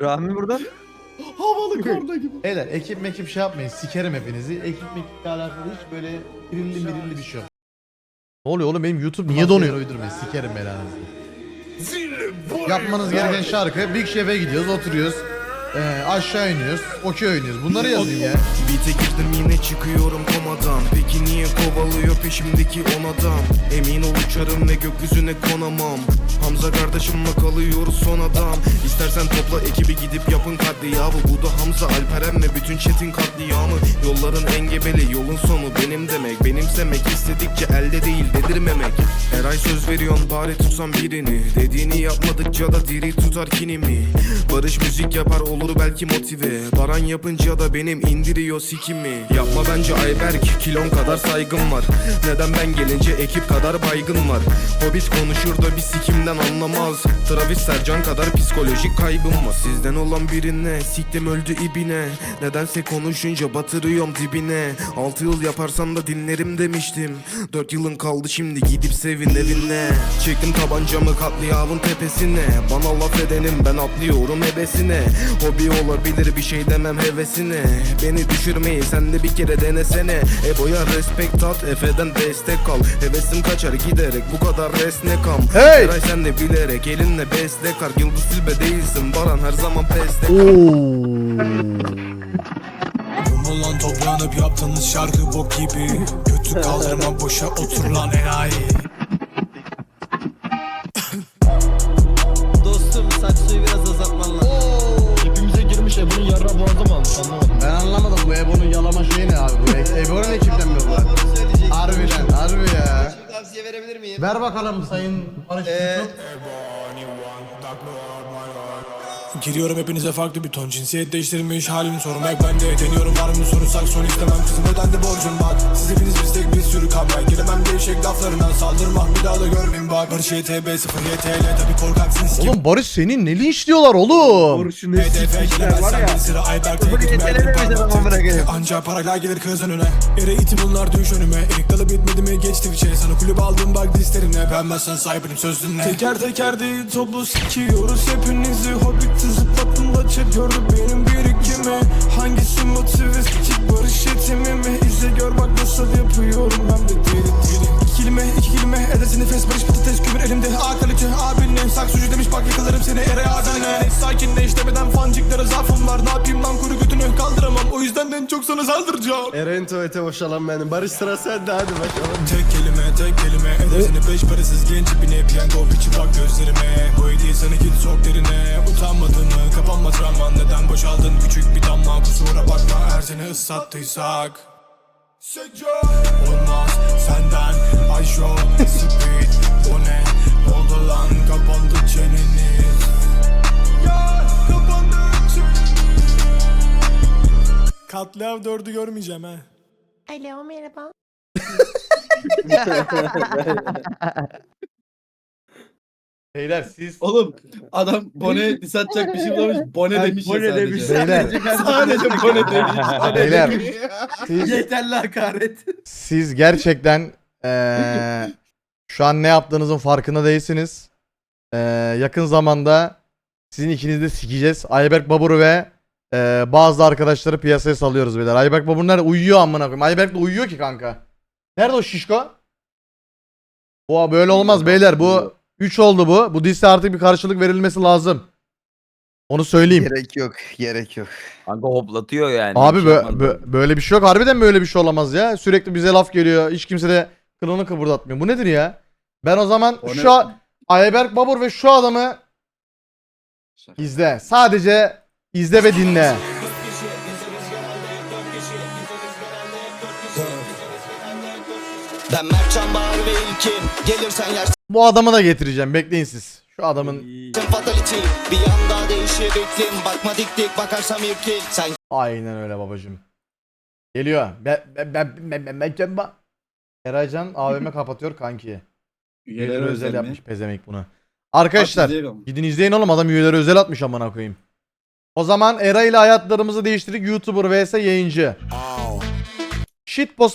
Rahmi burada. Havalı korna gibi. Beyler ekip mekip şey yapmayın. Sikerim hepinizi. Ekip mekiple alakalı hiç böyle birilli mirilli bir şey yok. Ne oluyor oğlum benim YouTube niye donuyor? Uydurmayın sikerim belanızı. Yapmanız gereken şarkı Big Chef'e gidiyoruz oturuyoruz. Ee, aşağı iniyoruz. Okey oynuyoruz. Bunları yazın ya. Beat'e girdim yine çıkıyorum komadan. Peki niye kovalıyor peşimdeki on adam? Emin ol uçarım ve gökyüzüne konamam. Hamza kardeşimle kalıyoruz son adam. İstersen topla ekibi gidip yapın katliamı. Bu da Hamza Alperen ve bütün çetin katliamı. Yolların engebeli yolun sonu benim demek. Benimsemek istedikçe elde değil dedirmemek. Her ay söz veriyorsun bari tutsan birini. Dediğini yapmadıkça da diri tutar kinimi. Barış müzik yapar olur belki motive. Baran yapınca da benim indiriyor sikimi. Yapma bence Ayberk kilon kadar saygım var. Neden ben gelince ekip kadar baygın var? Hobbit konuşur da bir sikimden anlamaz. Travis Sercan kadar psikolojik kaybım var. Sizden olan birine siktim öldü ibine. Nedense konuşunca batırıyorum dibine. 6 yıl yaparsan da dinlerim demiştim. 4 yılın kaldı şimdi gidip sevin evine. Çektim tabancamı katliamın tepesine. Bana laf edenim ben atlıyorum ebesine Hobi olabilir bir şey demem hevesine. Beni düşürmeyi sen de bir kere denesene. Ebo'ya respekt at Efe'den destek al. Hevesim kaçar giderek bu kadar resne kam. Hey! Eray sen de bilerek elinle besle kar. Yıldız silbe değilsin Baran her zaman peste Kum olan toplanıp yaptığınız şarkı bok gibi. Götü kaldırma boşa otur lan enayi Ebo'nun ekipten mi bu? Harbiden harbi ya. Tavsiye verebilir miyim? Ver bakalım sayın Barış Ee. Giriyorum hepinize farklı bir ton Cinsiyet değiştirilmiş halim sormak bende Deniyorum var mı soru sakson istemem Kızım ödendi borcum bak Siz hepiniz bir tek bir sürü kamera Giremem gevşek laflarından saldırmam Bir daha da görmeyin bak Barış YTB 0 YTL tabi korkaksınız ki Oğlum Barış senin ne linçliyorlar oğlum? Kurşunu HDF sikmişler var gelemezsen ya. bir sıra Ayberk Bunu yetenememişler ama bırakayım. Anca parayla gelir kız önüne Ere iti bunlar düş önüme Erik dalı bitmedi mi geçti bir şey Sana kulüp aldım bak dizlerine Beğenmezsen sahibinim söz dinle Teker teker değil toplu sikiyoruz hepinizi Hobbit'i da chat gördü benim birikimi. Hangisi motive sikik barış yetimi mi? İzle gör bak nasıl yapıyorum ben de deli deli. İki kelime iki kelime edersin nefes barış patates kömür elimde. A kalite abinle saksucu demiş bak yakalarım seni ere adane Sakinleş demeden fancıklara zaafım var. Ne yapayım lan kuru sana saldıracağım Eren tuvalete boşalan benim. Barış sıra sende hadi bakalım. Tek kelime tek kelime. Edersini beş parasız genç ipine Piyango biçi bak gözlerime. Bu hediye sana git sok derine. Utanmadın mı? Kapanma travman. Neden boşaldın? Küçük bir damla Kusura bakma. Eğer seni ıslattıysak. Olmaz senden. Ayşo Speed. O ne Katliam dördü görmeyeceğim ha Alo merhaba. Beyler siz Oğlum adam bone diss atacak bir şey bulamamış. Bone demiş ya bone sadece. demiş. Beyler. Sadece bone demiş. Bone Beyler. demiş. siz Yeterli hakaret. siz gerçekten eee, şu an ne yaptığınızın farkında değilsiniz. Eee, yakın zamanda sizin ikinizi de sikeceğiz. Ayberk Babur ve eee, bazı arkadaşları piyasaya salıyoruz beyler. Ayberk Babur nerede? Uyuyor amına koyayım. Ayberk de uyuyor ki kanka. Nerede o şişko? O böyle olmaz beyler. Bu 3 oldu bu. Bu disse artık bir karşılık verilmesi lazım. Onu söyleyeyim. Gerek yok, gerek yok. Kanka hoplatıyor yani. Abi Hiç bö- bö- böyle bir şey yok. Harbiden böyle bir şey olamaz ya. Sürekli bize laf geliyor. Hiç kimse de kılını kıpırdatmıyor. Bu nedir ya? Ben o zaman O ne? şu a- Ayberk Babur ve şu adamı izle. Sadece izle ve dinle. Ben Mertcan Bahar ve İlkin Gelirsen yersin Bu adamı da getireceğim. Bekleyin siz. Şu adamın fatality Bir anda değişir iklim Bakma dik dik bakarsam irkil Sen aynen öyle babacım. Geliyor. Ben ben ben ben ben ben ben ben- Eraycan AVM kapatıyor kanki. Üyeleri özel yapmış pezemek bunu. Arkadaşlar Gidin izleyin oğlum adam üyeleri özel atmış amına koyayım. O zaman Era ile hayatlarımızı değiştirdik YouTuber vs yayıncı. Shitpost